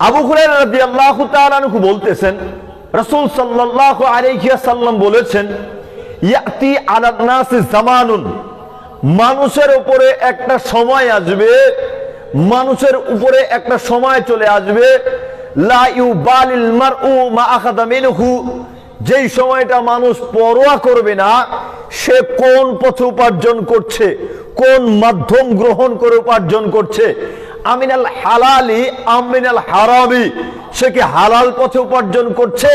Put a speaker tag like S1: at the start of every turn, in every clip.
S1: আবু আনহু বলতেছেন, রাসূল সাল্লাল্লাহু আলাইহি ওয়াসাল্লাম বলেছেন, ইয়াতি আলাগনাসি জামানুন, মানুষের উপরে একটা সময় আসবে, মানুষের উপরে একটা সময় চলে আসবে যেই সময়টা মানুষ পরোয়া করবে না, সে কোন পথে উপার্জন করছে, কোন মাধ্যম গ্রহণ করে উপার্জন করছে আমিনাল হালালি আমিনাল হারামি। সে কি হালাল পথে উপার্জন করছে,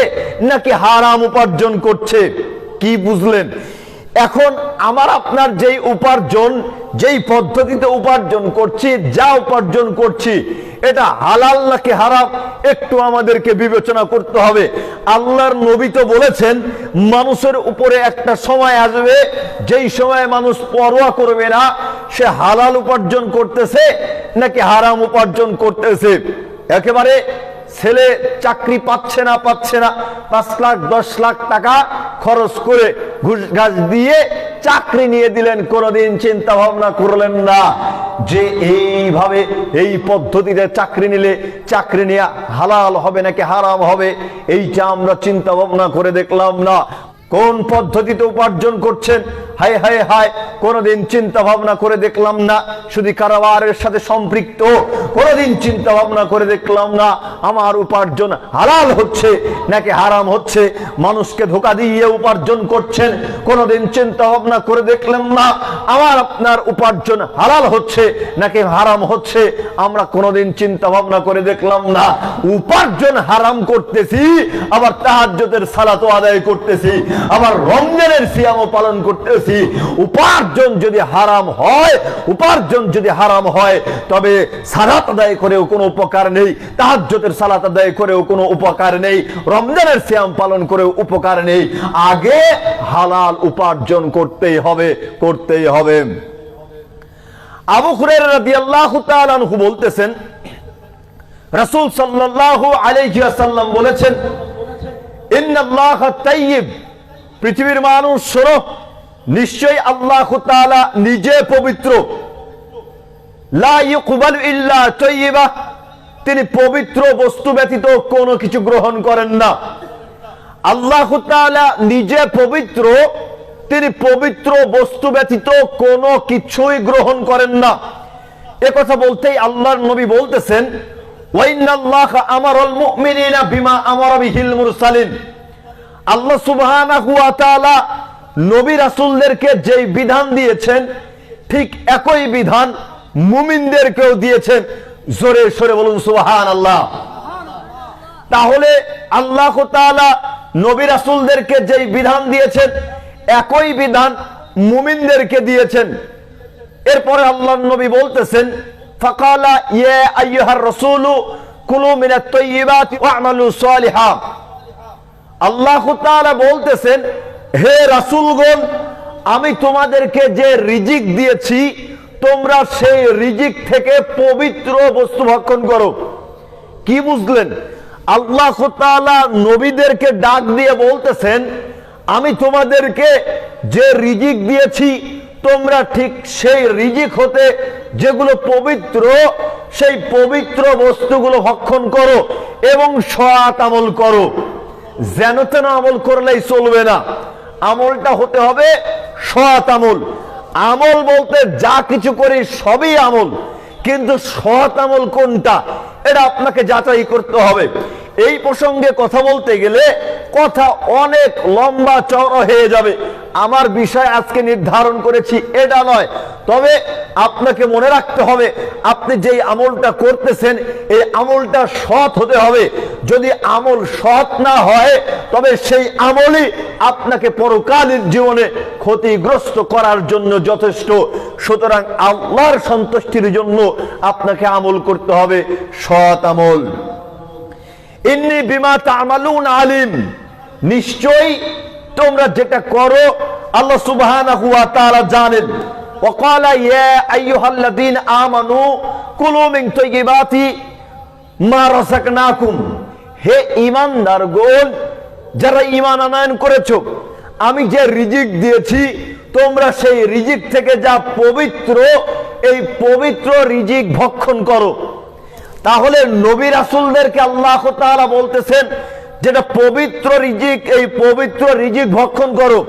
S1: নাকি হারাম উপার্জন করছে? কি বুঝলেন? এখন আমার আপনার যেই উপার্জন, যেই পদ্ধতিতে উপার্জন করছি, যা উপার্জন করছি, এটা হালাল নাকি হারাম, একটু আমাদেরকে বিবেচনা করতে হবে। আল্লাহর নবী তো বলেছেন, মানুষের উপরে একটা সময় আসবে, যেই সময় মানুষ পরোয়া করবে না, সে হালাল উপার্জন করতেছে নাকি হারাম উপার্জন করতেছে? একেবারে ছেলে চাকরি পাচ্ছে না পাচ্ছে না। পাঁচ লাখ, দশ লাখ টাকা খরচ করে ঘুষ ঘাস দিয়ে চাকরি নিয়ে দিলেন, কোনোদিন চিন্তা ভাবনা করলেন না যে এইভাবে, এই পদ্ধতিতে চাকরি নিলে চাকরি নেওয়া হালাল হবে নাকি হারাম হবে? এইটা আমরা চিন্তা ভাবনা করে দেখলাম না। কোন পদ্ধতিতে উপার্জন করছেন? হায় হায় হায়, কোনোদিন চিন্তা ভাবনা করে দেখলাম না, শুধু কারবারের সাথে সম্পৃক্ত। কোনোদিন চিন্তা ভাবনা করে দেখলাম না, আমার উপার্জন হালাল হচ্ছে, নাকি হারাম হচ্ছে, মানুষকে ধোকা দিয়ে উপার্জন করছেন। কোনোদিন চিন্তা ভাবনা করে দেখলাম না, আমার আপনার উপার্জন হালাল হচ্ছে, নাকি হারাম হচ্ছে, আমরা কোনোদিন চিন্তা ভাবনা করে দেখলাম না। উপার্জন হারাম করতেছি, আবার তাহাজ্জুদের সালাতো আদায় করতেছি, আবার রমজানের সিয়ামও পালন করতেছি। উপার্জন যদি হারাম হয়, উপার্জন যদি হারাম হয়, তবে সালাত আদায় করেও কোনো উপকার নেই, তাহাজ্জুদের সালাত আদায় করেও কোনো উপকার নেই, রমজানের সিয়াম পালন করেও উপকার নেই। আগে হালাল উপার্জন করতেই হবে করতেই হবে। আবু হুরায়রা রাদিয়াল্লাহু তাআলা আনহু বলতেছেন, রাসূল সাল্লাল্লাহু আলাইহি ওয়াসাল্লাম বলেছেন, ইন্নাল্লাহা তাইয়্যিব, পৃথিবীর মানুষ শোনো নিশ্চয়ই আল্লাহ নিজে পবিত্র। তিনি পবিত্র বস্তু ব্যতীত কোনো কিছু গ্রহণ করেন না। আল্লাহ নিজে পবিত্র, তিনি পবিত্র বস্তু ব্যতীত কোনো কিছুই গ্রহণ করেন না। এ কথা বলতেই আল্লাহর নবী বলতেছেন আল্লাহ তাআলা নবী রাসূলদেরকে যেই বিধান দিয়েছেন, ঠিক একই বিধান মুমিনদেরকেও দিয়েছেন। জোরে সরে বলুন, সুবহানাল্লাহ। তাহলে আল্লাহ নবী রাসূলদেরকে যেই বিধান দিয়েছেন, একই বিধান মুমিনদেরকে দিয়েছেন। এরপরে আল্লাহ নবী বলতেছেন ইয়া রাসূলু, কুলু আল্লাহ তাআলা বলতেছেন হে রাসূলগণ, আমি তোমাদেরকে যে রিজিক দিয়েছি, তোমরা সেই রিজিক থেকে পবিত্র বস্তু ভক্ষণ করো। কি বুঝলেন? আল্লাহ নবীদেরকে ডাক দিয়ে বলতেছেন, আমি তোমাদেরকে যে রিজিক দিয়েছি, তোমরা ঠিক সেই রিজিক হতে যেগুলো পবিত্র, সেই পবিত্র বস্তুগুলো ভক্ষণ করো এবং সয়াত আমল করো। যেন তেন আমল করলেই চলবে না। আমলটা হতে হবে সৎ আমল। আমল বলতে যা কিছু করি সবই আমল। কিন্তু সৎ আমল কোনটা? এটা আপনাকে যাচাই করতে হবে। এই প্রসঙ্গে কথা বলতে গেলে কথা অনেক লম্বা চওড়া হয়ে যাবে। আমার বিষয় আজকে নির্ধারণ করেছি, এটা নয়। তবে আপনাকে মনে রাখতে হবে, আপনি যেই আমলটা করতেছেন, এই আমলটা সৎ হতে হবে। যদি আমল সৎ না হয়, তবে সেই আমলই আপনাকে পরকালীন জীবনে ক্ষতিগ্রস্ত করার জন্য যথেষ্ট। সুতরাং আল্লাহর সন্তুষ্টির জন্য আপনাকে আমল করতে হবে সৎ আমল। ইন্নি বিমা তামালুন আলিম নিশ্চয়ই তোমরা যেটা করো আল্লাহ সুবহানাহু ওয়া তাআলা জানেন وقال يا ايها الذين امنوا كلوا من طيبات ما رزقناكم হে ঈমানদারগণ যারা ঈমান আনয়ন করেছো আমি যে রিজিক দিয়েছি তোমরা সেই রিজিক থেকে যা পবিত্র এই পবিত্র রিজিক ভক্ষণ করো তাহলে নবী রাসুলদেরকে আল্লাহ তারা বলতেছেন যেটা পবিত্র রিজিক এই পবিত্র রিজিক ভক্ষণ করো।